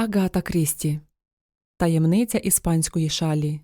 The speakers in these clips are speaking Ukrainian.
Агата Крісті. Таємниця іспанської шалі.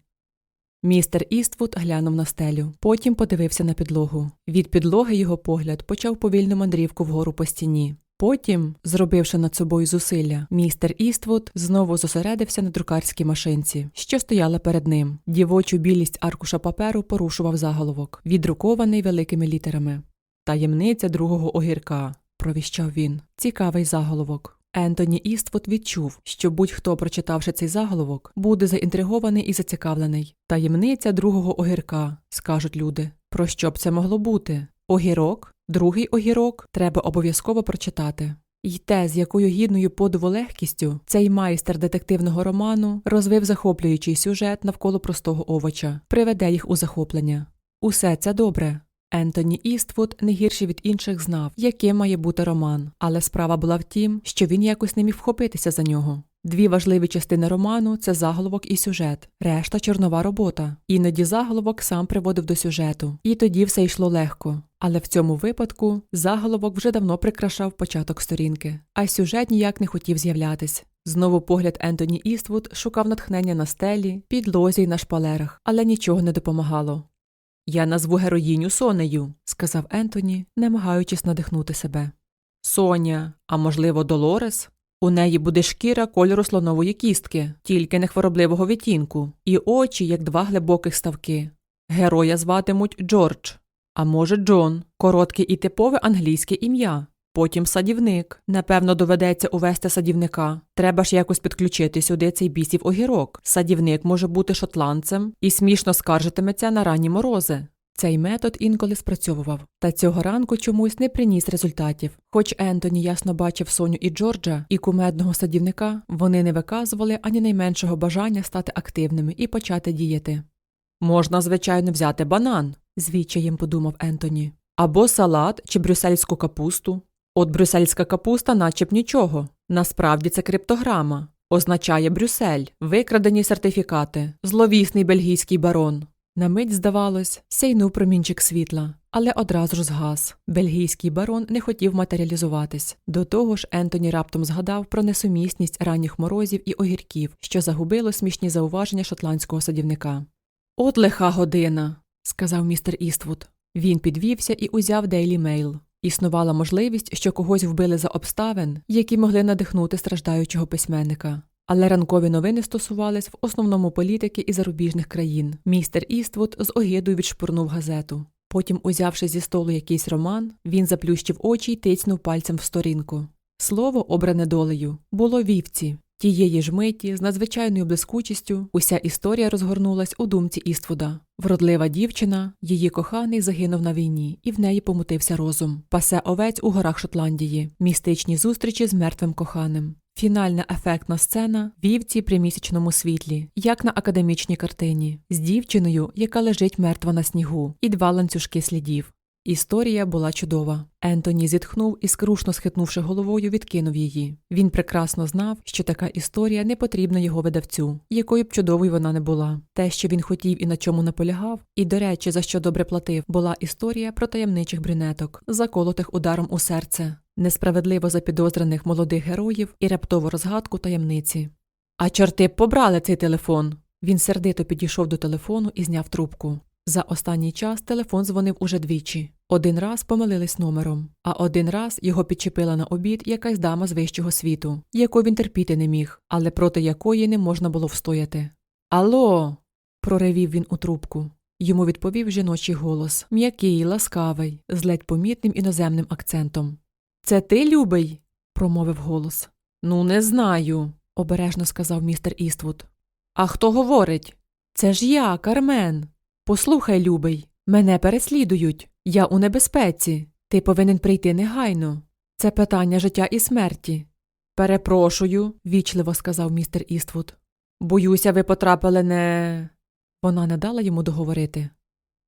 Містер Іствуд глянув на стелю, потім подивився на підлогу. Від підлоги його погляд почав повільну мандрівку вгору по стіні. Потім, зробивши над собою зусилля, містер Іствуд знову зосередився на друкарській машинці, що стояла перед ним. Дівочу білість аркуша паперу порушував заголовок, віддрукований великими літерами. Таємниця другого огірка, провіщав він. Цікавий заголовок. Ентоні Іствуд відчув, що будь-хто, прочитавши цей заголовок, буде заінтригований і зацікавлений. Таємниця другого огірка, скажуть люди. Про що б це могло бути? Огірок, другий огірок треба обов'язково прочитати. І те, з якою гідною подиву легкістю цей майстер детективного роману розвив захоплюючий сюжет навколо простого овоча, приведе їх у захоплення. Усе це добре. Ентоні Іствуд не гірше від інших знав, яким має бути роман, але справа була в тім, що він якось не міг вхопитися за нього. Дві важливі частини роману це заголовок і сюжет, решта чорнова робота. Іноді заголовок сам приводив до сюжету, і тоді все йшло легко. Але в цьому випадку заголовок вже давно прикрашав початок сторінки, а сюжет ніяк не хотів з'являтись. Знову погляд Ентоні Іствуд шукав натхнення на стелі, підлозі й на шпалерах, але нічого не допомагало. Я назву героїню Сонею, сказав Ентоні, намагаючись надихнути себе. Соня, а можливо, Долорес? У неї буде шкіра кольору слонової кістки, тільки не хворобливого відтінку, і очі, як два глибоких ставки. Героя зватимуть Джордж, а може, Джон, коротке і типове англійське ім'я. Потім садівник. Напевно, доведеться увести садівника. Треба ж якось підключити сюди цей бісів огірок. Садівник може бути шотландцем і смішно скаржитиметься на ранні морози. Цей метод інколи спрацьовував, та цього ранку чомусь не приніс результатів. Хоч Ентоні ясно бачив Соню і Джорджа, і кумедного садівника, вони не виказували ані найменшого бажання стати активними і почати діяти. Можна, звичайно, взяти банан, звідчаєм подумав Ентоні, або салат чи брюссельську капусту. От брюссельська капуста наче б нічого. Насправді це криптограма. Означає Брюссель, викрадені сертифікати, зловісний бельгійський барон. На мить, здавалось, сяйнув промінчик світла, але одразу ж згас. Бельгійський барон не хотів матеріалізуватись. До того ж, Ентоні раптом згадав про несумісність ранніх морозів і огірків, що загубило смішні зауваження шотландського садівника. От лиха година, сказав містер Іствуд. Він підвівся і узяв Дейлі Мейл. Існувала можливість, що когось вбили за обставин, які могли надихнути страждаючого письменника. Але ранкові новини стосувались в основному політики і зарубіжних країн. Містер Іствуд з огидою відшпурнув газету. Потім, узявши зі столу якийсь роман, він заплющив очі й тицьнув пальцем в сторінку. Слово, обране долею, було вівці. Тієї ж миті, з надзвичайною блискучістю, уся історія розгорнулась у думці Іствуда. Вродлива дівчина, її коханий загинув на війні, і в неї помутився розум. Пасе овець у горах Шотландії, містичні зустрічі з мертвим коханим. Фінальна ефектна сцена вівці при місячному світлі, як на академічній картині, з дівчиною, яка лежить мертва на снігу, і два ланцюжки слідів. Історія була чудова. Ентоні зітхнув і, скрушно схитнувши головою, відкинув її. Він прекрасно знав, що така історія не потрібна його видавцю, якою б чудовою вона не була. Те, що він хотів і на чому наполягав, і, до речі, за що добре платив, була історія про таємничих брюнеток, заколотих ударом у серце, несправедливо запідозрених молодих героїв і раптову розгадку таємниці. А чорти б побрали цей телефон. Він сердито підійшов до телефону і зняв трубку. За останній час телефон дзвонив уже двічі. Один раз помилились номером, а один раз його підчепила на обід якась дама з вищого світу, яку він терпіти не міг, але проти якої не можна було встояти. Алло. проривів він у трубку. Йому відповів жіночий голос м'який, ласкавий, з ледь помітним іноземним акцентом. Це ти, любий? промовив голос. Ну, не знаю, обережно сказав містер Іствуд. А хто говорить? Це ж я, Кармен. Послухай, любий, мене переслідують. Я у небезпеці. Ти повинен прийти негайно. Це питання життя і смерті. Перепрошую, вічливо сказав містер Іствуд. Боюся, ви потрапили не. Вона не дала йому договорити.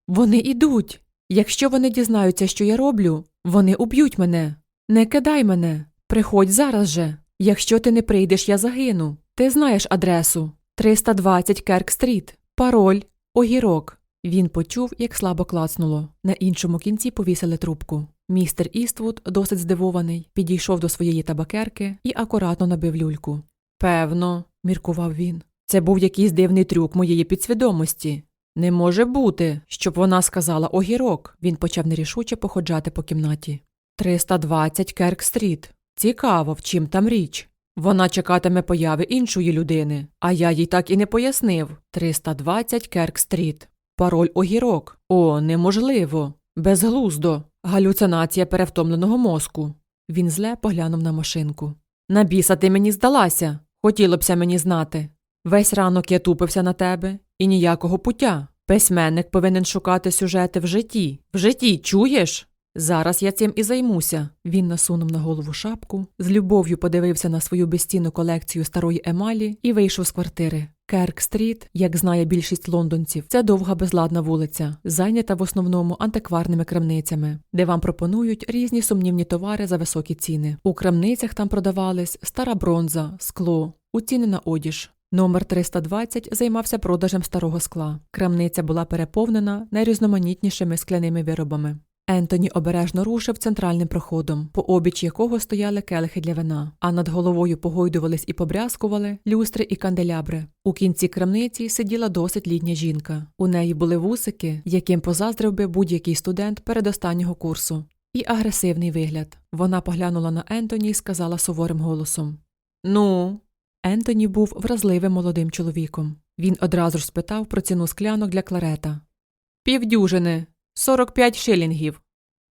Вони ідуть. Якщо вони дізнаються, що я роблю, вони уб'ють мене. Не кидай мене. Приходь зараз же. Якщо ти не прийдеш, я загину. Ти знаєш адресу 320 Керк Стріт. Пароль огірок. Він почув, як слабо клацнуло. На іншому кінці повісили трубку. Містер Іствуд, досить здивований, підійшов до своєї табакерки і акуратно набив люльку. Певно, міркував він. Це був якийсь дивний трюк моєї підсвідомості. Не може бути, щоб вона сказала огірок. Він почав нерішуче походжати по кімнаті. 320 Керк-стріт. Цікаво, в чим там річ. Вона чекатиме появи іншої людини, а я їй так і не пояснив. 320 Керк-стріт. Пароль огірок. О, неможливо. Безглуздо. Галюцинація перевтомленого мозку. Він зле поглянув на машинку. На біса ти мені здалася. Хотіло бся мені знати. Весь ранок я тупився на тебе і ніякого пуття. Письменник повинен шукати сюжети в житті. В житті, чуєш? Зараз я цим і займуся. Він насунув на голову шапку, з любов'ю подивився на свою безцінну колекцію старої емалі і вийшов з квартири. Керк-стріт, як знає більшість лондонців, це довга безладна вулиця, зайнята в основному антикварними крамницями, де вам пропонують різні сумнівні товари за високі ціни. У крамницях там продавались стара бронза, скло, уціни на одіж. Номер 320 займався продажем старого скла. Крамниця була переповнена найрізноманітнішими скляними виробами. Ентоні обережно рушив центральним проходом, по обіч якого стояли келихи для вина, а над головою погойдувались і побрязкували люстри і канделябри. У кінці крамниці сиділа досить літня жінка. У неї були вусики, яким позаздрив би будь-який студент передостаннього курсу, і агресивний вигляд. Вона поглянула на Ентоні і сказала суворим голосом: Ну. Ентоні був вразливим молодим чоловіком. Він одразу ж спитав про ціну склянок для кларета. Півдюжини, 45 шилінгів.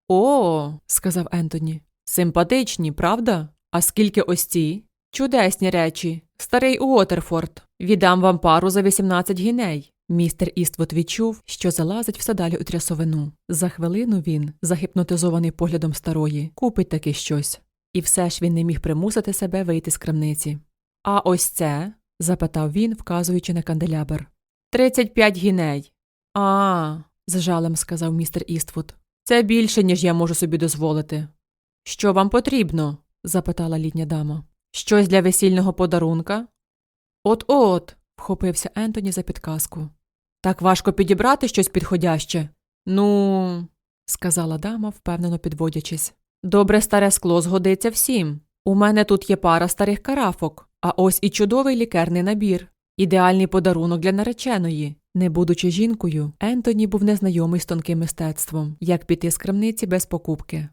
О, сказав Ентоні. Симпатичні, правда? А скільки ось ці? Чудесні речі. Старий Уотерфорд. Віддам вам пару за 18 гіней. Містер Іствуд відчув, що залазить все далі у трясовину. За хвилину він, загіпнотизований поглядом старої, купить таки щось. І все ж він не міг примусити себе вийти з крамниці. А ось це? запитав він, вказуючи на канделябр. Тридцять п'ять гіней. А, з жалем сказав містер Іствуд. Це більше, ніж я можу собі дозволити. Що вам потрібно? запитала літня дама. Щось для весільного подарунка? От от. вхопився Ентоні за підказку. Так важко підібрати щось підходяще. Ну, сказала дама, впевнено підводячись. Добре старе скло згодиться всім. У мене тут є пара старих карафок, а ось і чудовий лікерний набір, ідеальний подарунок для нареченої. Не будучи жінкою, Ентоні був незнайомий з тонким мистецтвом, як піти з крамниці без покупки.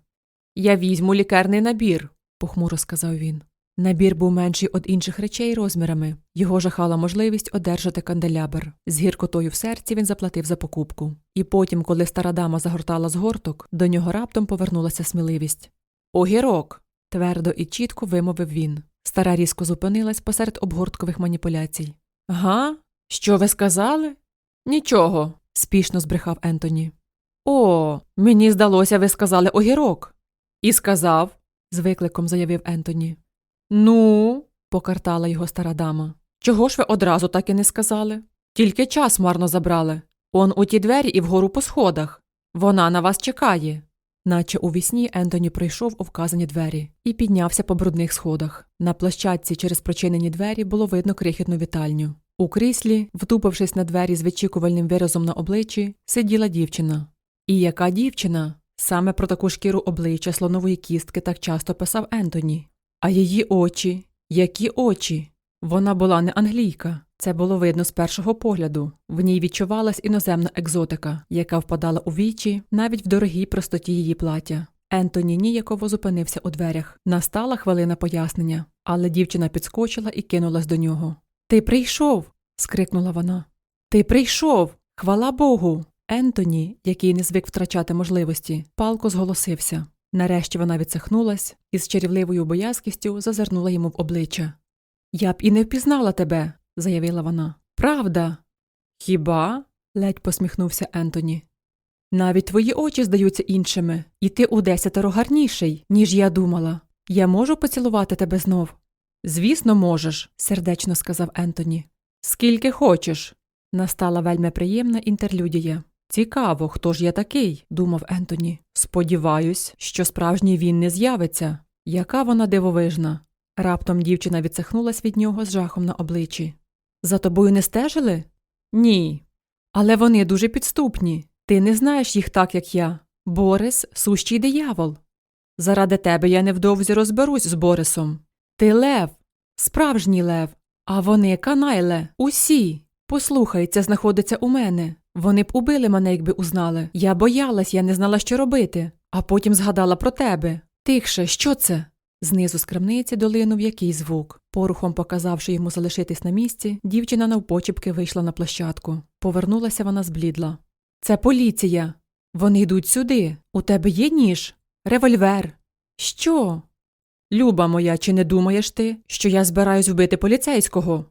Я візьму лікерний набір, похмуро сказав він. Набір був менший від інших речей розмірами. Його жахала можливість одержати канделябр. З гіркотою в серці він заплатив за покупку. І потім, коли стара дама загортала згорток, до нього раптом повернулася сміливість. Огірок. твердо і чітко вимовив він. Стара різко зупинилась посеред обгорткових маніпуляцій. Га? Що ви сказали? Нічого, спішно збрехав Ентоні. О, мені здалося, ви сказали огірок. І сказав, з викликом заявив Ентоні. Ну, покартала його стара дама. Чого ж ви одразу так і не сказали? Тільки час марно забрали. Он у ті двері і вгору по сходах. Вона на вас чекає. Наче у вісні Ентоні пройшов у вказані двері і піднявся по брудних сходах. На площадці через прочинені двері було видно крихітну вітальню. У кріслі, втупившись на двері з вичікувальним виразом на обличчі, сиділа дівчина. І яка дівчина? Саме про таку шкіру обличчя слонової кістки так часто писав Ентоні. А її очі, які очі? Вона була не англійка. Це було видно з першого погляду. В ній відчувалась іноземна екзотика, яка впадала у вічі навіть в дорогій простоті її плаття. Ентоні ніяково зупинився у дверях. Настала хвилина пояснення, але дівчина підскочила і кинулась до нього. Ти прийшов. Скрикнула вона. Ти прийшов. Хвала Богу. Ентоні, який не звик втрачати можливості, палко зголосився. Нарешті вона відсахнулась і з чарівливою боязкістю зазирнула йому в обличчя. Я б і не впізнала тебе, заявила вона. Правда? Хіба? ледь посміхнувся Ентоні. Навіть твої очі здаються іншими, і ти у десятеро гарніший, ніж я думала. Я можу поцілувати тебе знов? Звісно, можеш, сердечно сказав Ентоні. Скільки хочеш. Настала вельми приємна інтерлюдія. Цікаво, хто ж я такий, думав Ентоні. Сподіваюсь, що справжній він не з'явиться. Яка вона дивовижна. Раптом дівчина відсахнулась від нього з жахом на обличчі. За тобою не стежили? Ні. Але вони дуже підступні. Ти не знаєш їх так, як я. Борис сущий диявол. Заради тебе я невдовзі розберусь з Борисом. Ти лев. Справжній лев. А вони канайле. Усі. Послухай, це знаходиться у мене. Вони б убили мене, якби узнали. Я боялась, я не знала, що робити. А потім згадала про тебе. Тихше, що це? Знизу з крамниці долинув якийсь звук. Порухом показавши йому залишитись на місці, дівчина навпочіпки вийшла на площадку. Повернулася вона зблідла. Це поліція. Вони йдуть сюди. У тебе є ніж? Револьвер. Що? Люба моя, чи не думаєш ти, що я збираюсь вбити поліцейського?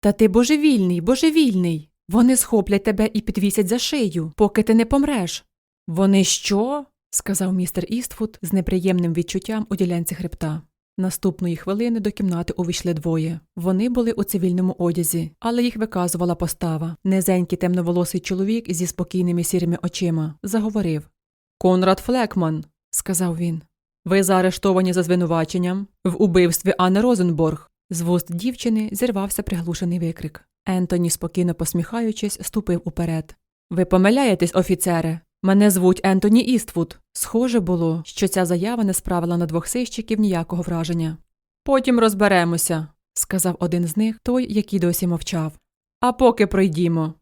Та ти божевільний, божевільний. Вони схоплять тебе і підвісять за шию, поки ти не помреш. Вони що? сказав містер Іствуд з неприємним відчуттям у ділянці хребта. Наступної хвилини до кімнати увійшли двоє. Вони були у цивільному одязі, але їх виказувала постава. Низенький темноволосий чоловік зі спокійними сірими очима заговорив. Конрад Флекман, сказав він. Ви заарештовані за звинуваченням в убивстві Анни Розенборг. З вуст дівчини зірвався приглушений викрик. Ентоні, спокійно посміхаючись, ступив уперед. Ви помиляєтесь, офіцере. Мене звуть Ентоні Іствуд. Схоже було, що ця заява не справила на двох сищиків ніякого враження. Потім розберемося, сказав один з них, той, який досі мовчав. А поки пройдімо.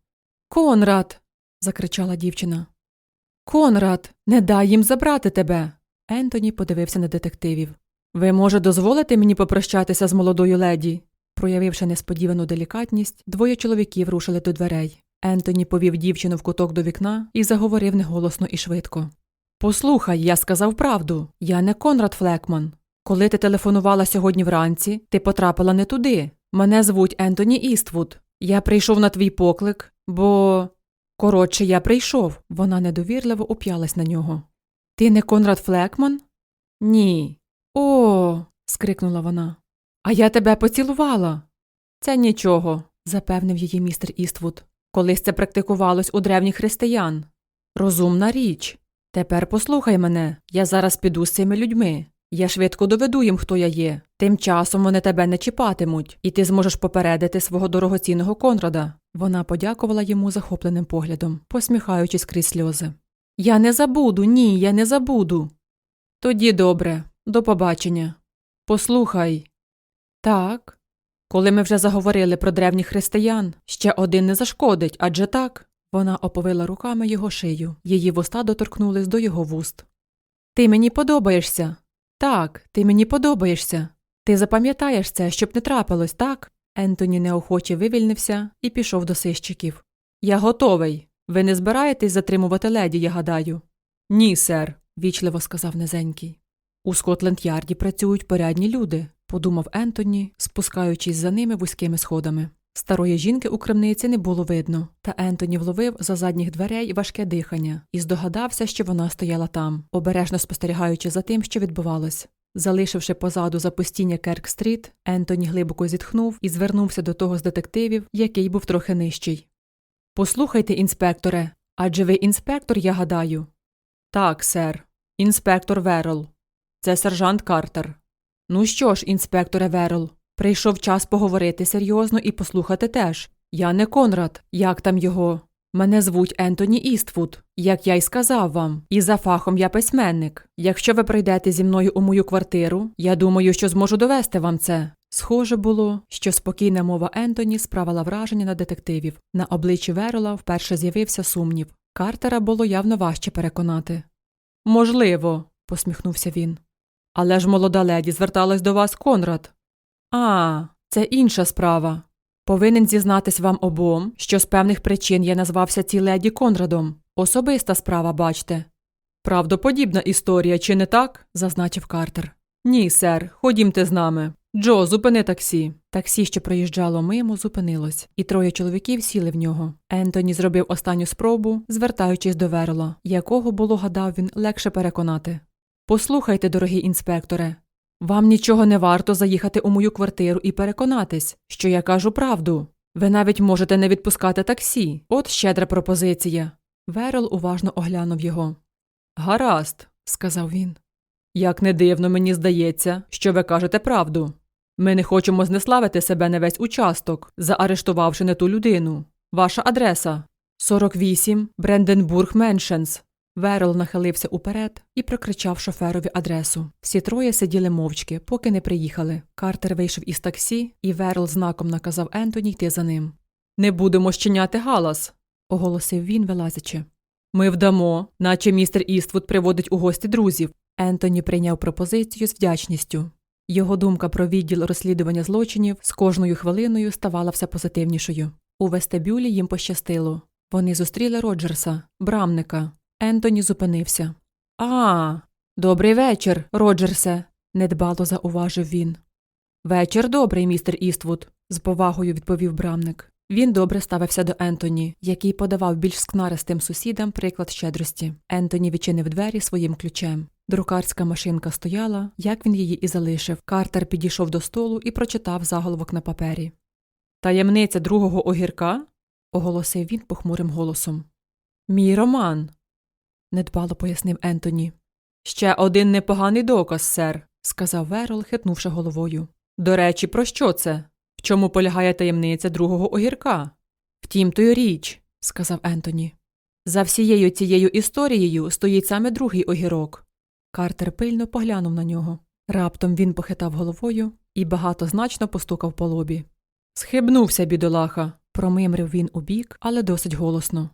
Конрад. закричала дівчина. Конрад, не дай їм забрати тебе. Ентоні подивився на детективів. Ви, може, дозволите мені попрощатися з молодою леді? Проявивши несподівану делікатність, двоє чоловіків рушили до дверей. Ентоні повів дівчину в куток до вікна і заговорив неголосно і швидко. Послухай, я сказав правду. Я не Конрад Флекман. Коли ти телефонувала сьогодні вранці, ти потрапила не туди. Мене звуть Ентоні Іствуд. Я прийшов на твій поклик, бо. Коротше, я прийшов. Вона недовірливо уп'ялась на нього. Ти не Конрад Флекман? Ні. О. скрикнула вона. А я тебе поцілувала. Це нічого, запевнив її містер Іствуд. Колись це практикувалось у древніх християн. Розумна річ. Тепер послухай мене, я зараз піду з цими людьми. Я швидко доведу їм, хто я є. Тим часом вони тебе не чіпатимуть, і ти зможеш попередити свого дорогоцінного Конрада. Вона подякувала йому захопленим поглядом, посміхаючись крізь сльози. Я не забуду, ні, я не забуду. Тоді добре, до побачення. Послухай. Так. Коли ми вже заговорили про древніх християн, ще один не зашкодить, адже так. Вона оповила руками його шию, її вуста доторкнулись до його вуст. Ти мені подобаєшся. Так, ти мені подобаєшся. Ти запам'ятаєш це, щоб не трапилось, так? Ентоні неохоче вивільнився і пішов до сищиків. Я готовий. Ви не збираєтесь затримувати леді, я гадаю? Ні, сер, вічливо сказав низенький. У Скотленд Ярді працюють порядні люди, подумав Ентоні, спускаючись за ними вузькими сходами. Старої жінки у крамниці не було видно, та Ентоні вловив за задніх дверей важке дихання і здогадався, що вона стояла там, обережно спостерігаючи за тим, що відбувалось. Залишивши позаду запустіння Керк-стріт, Ентоні глибоко зітхнув і звернувся до того з детективів, який був трохи нижчий. Послухайте, інспекторе, адже ви інспектор, я гадаю. Так, сер, інспектор Верол. Це сержант Картер. Ну що ж, інспекторе Верол, прийшов час поговорити серйозно і послухати теж. Я не Конрад, як там його. Мене звуть Ентоні Іствуд, як я й сказав вам, і за фахом я письменник. Якщо ви прийдете зі мною у мою квартиру, я думаю, що зможу довести вам це. Схоже було, що спокійна мова Ентоні справила враження на детективів. На обличчі Верола вперше з'явився сумнів. Картера було явно важче переконати. Можливо, посміхнувся він. Але ж молода леді зверталась до вас Конрад. А, це інша справа. Повинен зізнатись вам обом, що з певних причин я назвався цій леді Конрадом. Особиста справа, бачте. Правдоподібна історія, чи не так? зазначив Картер. Ні, сер, ходімте з нами. Джо, зупини таксі. Таксі, що проїжджало мимо, зупинилось, і троє чоловіків сіли в нього. Ентоні зробив останню спробу, звертаючись до Верла, якого було, гадав він, легше переконати. Послухайте, дорогий інспекторе, вам нічого не варто заїхати у мою квартиру і переконатись, що я кажу правду. Ви навіть можете не відпускати таксі. От щедра пропозиція. Верл уважно оглянув його. Гаразд, сказав він. Як не дивно, мені здається, що ви кажете правду. Ми не хочемо знеславити себе на весь участок, заарештувавши не ту людину. Ваша адреса 48 Бренденбург Меншенс. Верл нахилився уперед і прокричав шоферові адресу. Всі троє сиділи мовчки, поки не приїхали. Картер вийшов із таксі, і Верл знаком наказав Ентоні йти за ним. Не будемо щиняти галас, оголосив він, вилазячи. Ми вдамо, наче містер Іствуд приводить у гості друзів. Ентоні прийняв пропозицію з вдячністю. Його думка про відділ розслідування злочинів з кожною хвилиною ставала все позитивнішою. У вестибюлі їм пощастило. Вони зустріли Роджерса, брамника. Ентоні зупинився. А, добрий вечір, Роджерсе, недбало зауважив він. Вечір добрий, містер Іствуд, з повагою відповів брамник. Він добре ставився до Ентоні, який подавав більш скнаристим сусідам приклад щедрості. Ентоні відчинив двері своїм ключем. Друкарська машинка стояла, як він її і залишив. Картер підійшов до столу і прочитав заголовок на папері. Таємниця другого огірка? оголосив він похмурим голосом. Мій роман, недбало пояснив Ентоні. Ще один непоганий доказ, сер, сказав Верол, хитнувши головою. До речі, про що це? В чому полягає таємниця другого огірка? Втім, то й річ, сказав Ентоні. За всією цією історією стоїть саме другий огірок. Картер пильно поглянув на нього. Раптом він похитав головою і багатозначно постукав по лобі. Схибнувся, бідолаха, промимрив він у бік, але досить голосно.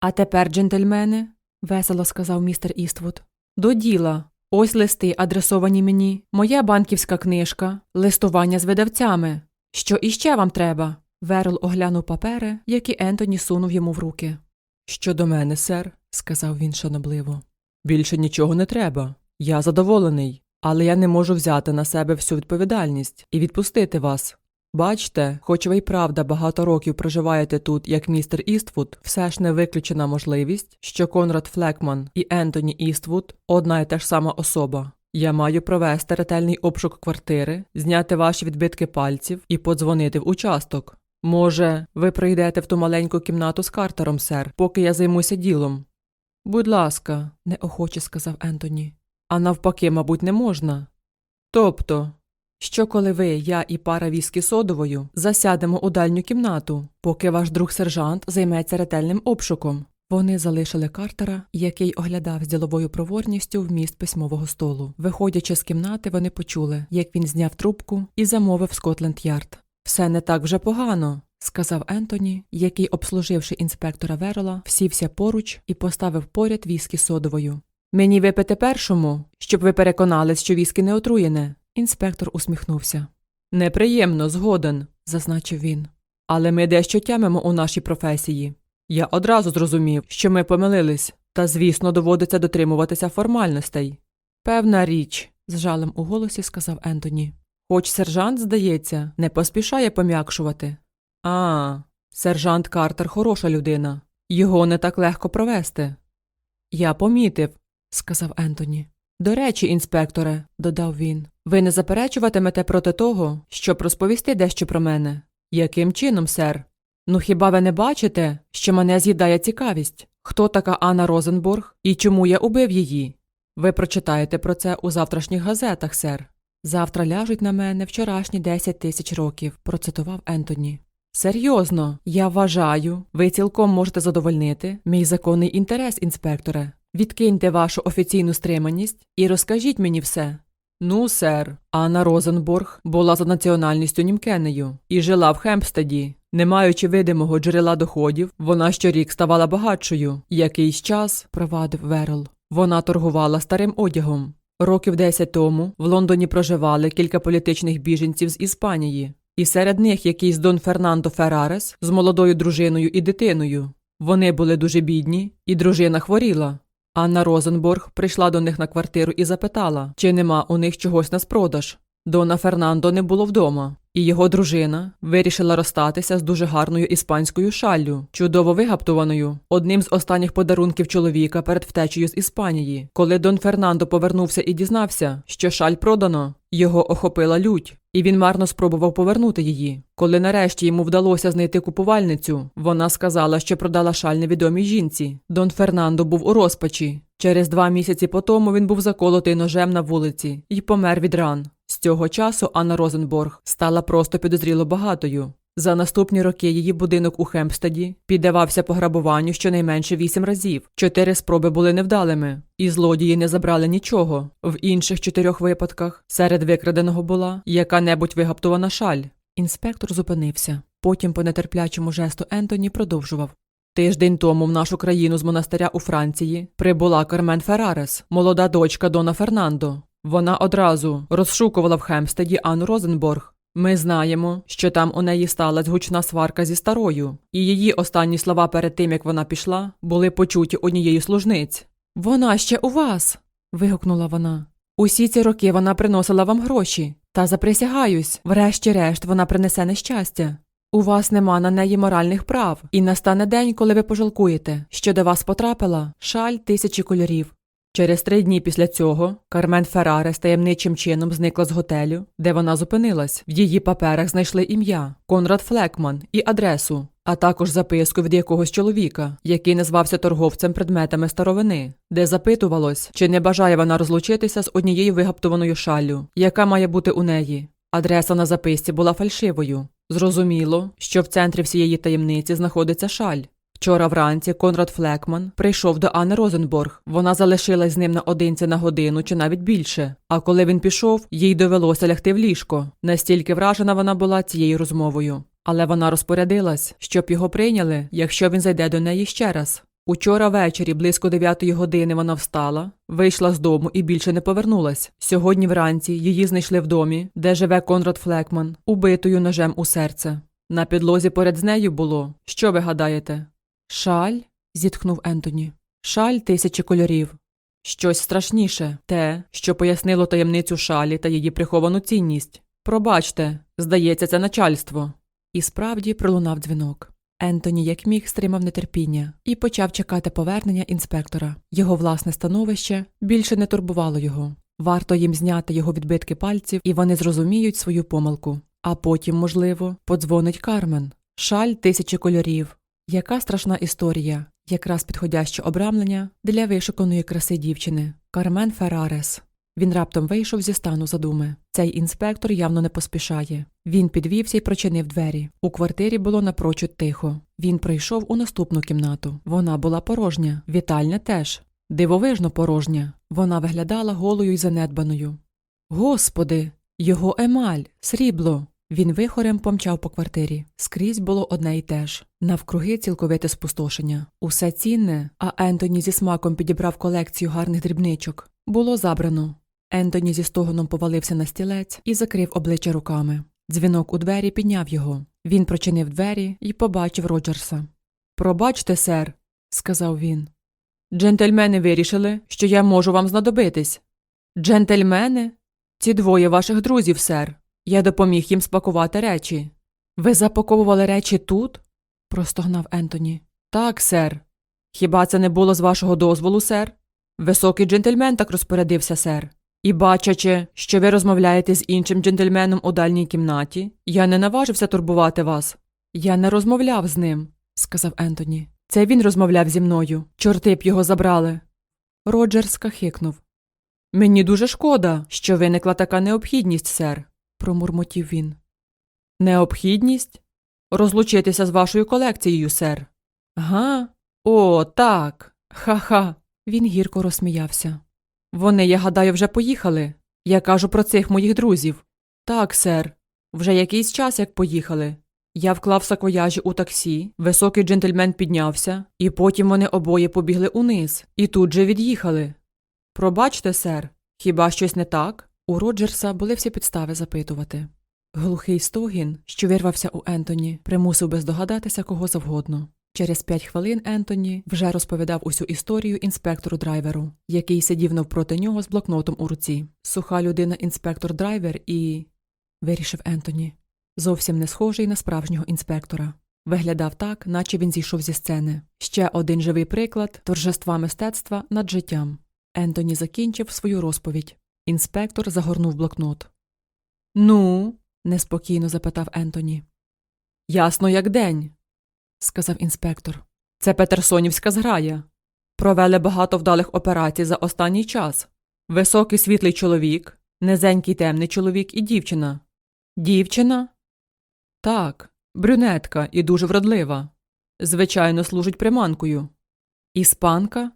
А тепер, джентльмени, весело сказав містер Іствуд. До діла. Ось листи, адресовані мені, моя банківська книжка, листування з видавцями. Що іще вам треба? Верл оглянув папери, які Ентоні сунув йому в руки. Щодо мене, сер, сказав він шанобливо. Більше нічого не треба. Я задоволений, але я не можу взяти на себе всю відповідальність і відпустити вас. Бачте, хоч ви й правда багато років проживаєте тут, як містер Іствуд, все ж не виключена можливість, що Конрад Флекман і Ентоні Іствуд одна і та ж сама особа. Я маю провести ретельний обшук квартири, зняти ваші відбитки пальців і подзвонити в участок. Може, ви прийдете в ту маленьку кімнату з Картером, сер, поки я займуся ділом. Будь ласка, неохоче сказав Ентоні. А навпаки, мабуть, не можна. Тобто, що коли ви, я і пара віскі содовою засядемо у дальню кімнату, поки ваш друг сержант займеться ретельним обшуком. Вони залишили Картера, який оглядав з діловою проворністю вміст письмового столу. Виходячи з кімнати, вони почули, як він зняв трубку і замовив Скотленд Ярд. Все не так вже погано, сказав Ентоні, який, обслуживши інспектора Верола, сівся поруч і поставив поряд віскі содовою. Мені випити першому, щоб ви переконались, що віскі не отруєне. Інспектор усміхнувся. Неприємно, згоден, зазначив він. Але ми дещо тямимо у нашій професії. Я одразу зрозумів, що ми помилились, та, звісно, доводиться дотримуватися формальностей. Певна річ, з жалем у голосі сказав Ентоні. Хоч сержант, здається, не поспішає пом'якшувати. А, сержант Картер хороша людина. Його не так легко провести. Я помітив, сказав Ентоні. До речі, інспекторе, додав він, ви не заперечуватимете проти того, щоб розповісти дещо про мене. Яким чином, сер? Ну хіба ви не бачите, що мене з'їдає цікавість? Хто така Анна Розенбург і чому я убив її? Ви прочитаєте про це у завтрашніх газетах, сер. Завтра ляжуть на мене вчорашні 10 тисяч років, процитував Ентоні. Серйозно, я вважаю, ви цілком можете задовольнити мій законний інтерес, інспекторе. Відкиньте вашу офіційну стриманість і розкажіть мені все. Ну, сер, Анна Розенбург була за національністю німкенею і жила в Хемпстеді. Не маючи видимого джерела доходів, вона щорік ставала багатшою. Якийсь час, провадив Верл, вона торгувала старим одягом. Років десять тому в Лондоні проживали кілька політичних біженців з Іспанії, і серед них якийсь Дон Фернандо Феррарес з молодою дружиною і дитиною. Вони були дуже бідні, і дружина хворіла. Анна Розенборг прийшла до них на квартиру і запитала, чи нема у них чогось на спродаж. Дона Фернандо не було вдома, і його дружина вирішила розстатися з дуже гарною іспанською шаллю, чудово вигаптованою, одним з останніх подарунків чоловіка перед втечею з Іспанії. Коли Дон Фернандо повернувся і дізнався, що шаль продано, його охопила лють, і він марно спробував повернути її. Коли нарешті йому вдалося знайти купувальницю, вона сказала, що продала шаль невідомій жінці. Дон Фернандо був у розпачі. Через два місяці по тому він був заколотий ножем на вулиці і помер від ран. Цього часу Анна Розенборг стала просто підозріло багатою. За наступні роки її будинок у Хемпстеді піддавався пограбуванню щонайменше вісім разів. Чотири спроби були невдалими, і злодії не забрали нічого. В інших чотирьох випадках серед викраденого була яка-небудь вигаптована шаль. Інспектор зупинився. Потім, по нетерплячому жесту Ентоні, продовжував. Тиждень тому в нашу країну з монастиря у Франції прибула Кармен Феррарес, молода дочка Дона Фернандо. Вона одразу розшукувала в Хемстеді Анну Розенборг. Ми знаємо, що там у неї сталася гучна сварка зі старою, і її останні слова перед тим, як вона пішла, були почуті однією служниць. Вона ще у вас. вигукнула вона. Усі ці роки вона приносила вам гроші, та заприсягаюсь, врешті-решт вона принесе нещастя. У вас нема на неї моральних прав, і настане день, коли ви пожалкуєте, що до вас потрапила шаль тисячі кольорів. Через три дні після цього Кармен Феррарес таємничим чином зникла з готелю, де вона зупинилась. В її паперах знайшли ім'я Конрад Флекман і адресу, а також записку від якогось чоловіка, який назвався торговцем предметами старовини, де запитувалось, чи не бажає вона розлучитися з однією вигаптованою шаллю, яка має бути у неї. Адреса на записці була фальшивою. Зрозуміло, що в центрі всієї таємниці знаходиться шаль. Вчора вранці Конрад Флекман прийшов до Анни Розенборг. Вона залишилась з ним наодинці на годину чи навіть більше. А коли він пішов, їй довелося лягти в ліжко. Настільки вражена вона була цією розмовою. Але вона розпорядилась, щоб його прийняли, якщо він зайде до неї ще раз. Учора ввечері, близько дев'ятої години, вона встала, вийшла з дому і більше не повернулась. Сьогодні вранці її знайшли в домі, де живе Конрад Флекман, убитою ножем у серце. На підлозі поряд з нею було. Що ви гадаєте? Шаль? зітхнув Ентоні. Шаль тисячі кольорів. Щось страшніше те, що пояснило таємницю шалі та її приховану цінність. Пробачте, здається, це начальство. І справді пролунав дзвінок. Ентоні, як міг, стримав нетерпіння і почав чекати повернення інспектора. Його власне становище більше не турбувало його. Варто їм зняти його відбитки пальців, і вони зрозуміють свою помилку. А потім, можливо, подзвонить Кармен. Шаль тисячі кольорів. Яка страшна історія, якраз підходяще обрамлення для вишуканої краси дівчини Кармен Феррарес. Він раптом вийшов зі стану задуми. Цей інспектор явно не поспішає. Він підвівся і прочинив двері. У квартирі було напрочуд тихо. Він прийшов у наступну кімнату. Вона була порожня, вітальня теж. Дивовижно порожня. Вона виглядала голою й занедбаною. Господи, його емаль, срібло. Він вихорем помчав по квартирі. Скрізь було одне й те ж. Навкруги цілковите спустошення. Усе цінне, а Ентоні зі смаком підібрав колекцію гарних дрібничок. Було забрано. Ентоні зі стогоном повалився на стілець і закрив обличчя руками. Дзвінок у двері підняв його. Він прочинив двері і побачив Роджерса. Пробачте, сер, сказав він. Джентльмени вирішили, що я можу вам знадобитись. Джентльмени? Ці двоє ваших друзів, сер. Я допоміг їм спакувати речі. Ви запаковували речі тут? простогнав Ентоні. Так, сер. Хіба це не було з вашого дозволу, сер? Високий джентльмен так розпорядився, сер. І бачачи, що ви розмовляєте з іншим джентльменом у дальній кімнаті, я не наважився турбувати вас. Я не розмовляв з ним, сказав Ентоні. Це він розмовляв зі мною. Чорти б його забрали. Роджер скахикнув. Мені дуже шкода, що виникла така необхідність, сер, промурмотів він. Необхідність? Розлучитися з вашою колекцією, сер. Га? О, так. Ха-ха. Він гірко розсміявся. Вони, я гадаю, вже поїхали. Я кажу про цих моїх друзів. Так, сер. Вже якийсь час як поїхали. Я вклав саквояжі у таксі, високий джентльмен піднявся, і потім вони обоє побігли униз, і тут же від'їхали. Пробачте, сер, хіба щось не так? У Роджерса були всі підстави запитувати. Глухий стогін, що вирвався у Ентоні, примусив би здогадатися кого завгодно. Через п'ять хвилин Ентоні вже розповідав усю історію інспектору драйверу, який сидів навпроти нього з блокнотом у руці. Суха людина інспектор драйвер і. вирішив Ентоні. Зовсім не схожий на справжнього інспектора. Виглядав так, наче він зійшов зі сцени. Ще один живий приклад торжества мистецтва над життям. Ентоні закінчив свою розповідь. Інспектор загорнув блокнот. Ну, неспокійно запитав Ентоні. Ясно, як день, сказав інспектор. Це Петерсонівська зграя. Провели багато вдалих операцій за останній час. Високий світлий чоловік, низенький темний чоловік і дівчина. Дівчина? Так, Брюнетка і дуже вродлива. Звичайно, служить приманкою. Іспанка?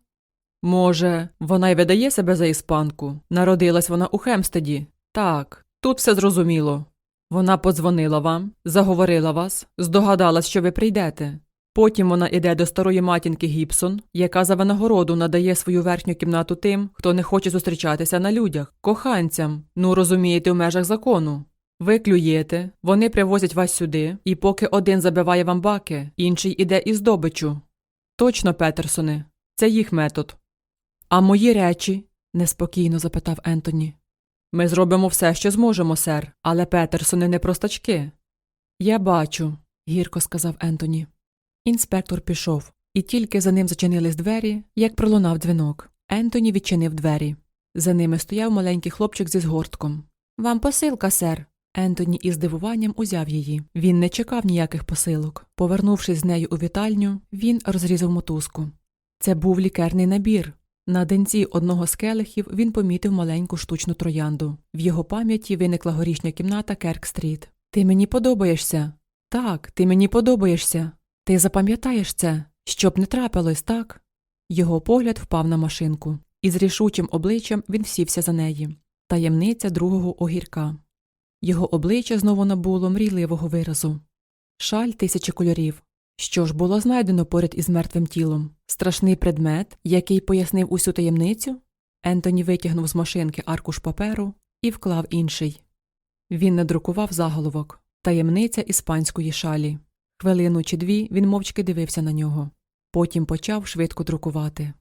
Може, вона й видає себе за іспанку. Народилась вона у Хемстеді. Так, тут все зрозуміло. Вона подзвонила вам, заговорила вас, здогадалась, що ви прийдете. Потім вона іде до старої матінки Гібсон, яка за винагороду надає свою верхню кімнату тим, хто не хоче зустрічатися на людях, коханцям, ну розумієте, в межах закону. Ви клюєте, вони привозять вас сюди, і поки один забиває вам баки, інший іде із здобичу. Точно, Петерсоне, це їх метод. А мої речі? неспокійно запитав Ентоні. Ми зробимо все, що зможемо, сер, але Петерсони не простачки. Я бачу, гірко сказав Ентоні. Інспектор пішов, і тільки за ним зачинились двері, як пролунав дзвінок. Ентоні відчинив двері. За ними стояв маленький хлопчик зі згортком. Вам посилка, сер. Ентоні із здивуванням узяв її. Він не чекав ніяких посилок. Повернувшись з нею у вітальню, він розрізав мотузку. Це був лікарний набір. На денці одного з келихів він помітив маленьку штучну троянду. В його пам'яті виникла горішня кімната Керк-стріт. Ти мені подобаєшся. Так, ти мені подобаєшся. Ти запам'ятаєш це, щоб не трапилось, так? Його погляд впав на машинку, і з рішучим обличчям він сівся за неї. Таємниця другого огірка. Його обличчя знову набуло мрійливого виразу. Шаль тисячі кольорів. Що ж було знайдено поряд із мертвим тілом? Страшний предмет, який пояснив усю таємницю? Ентоні витягнув з машинки аркуш паперу і вклав інший. Він надрукував заголовок Таємниця іспанської шалі. Хвилину чи дві він мовчки дивився на нього. Потім почав швидко друкувати.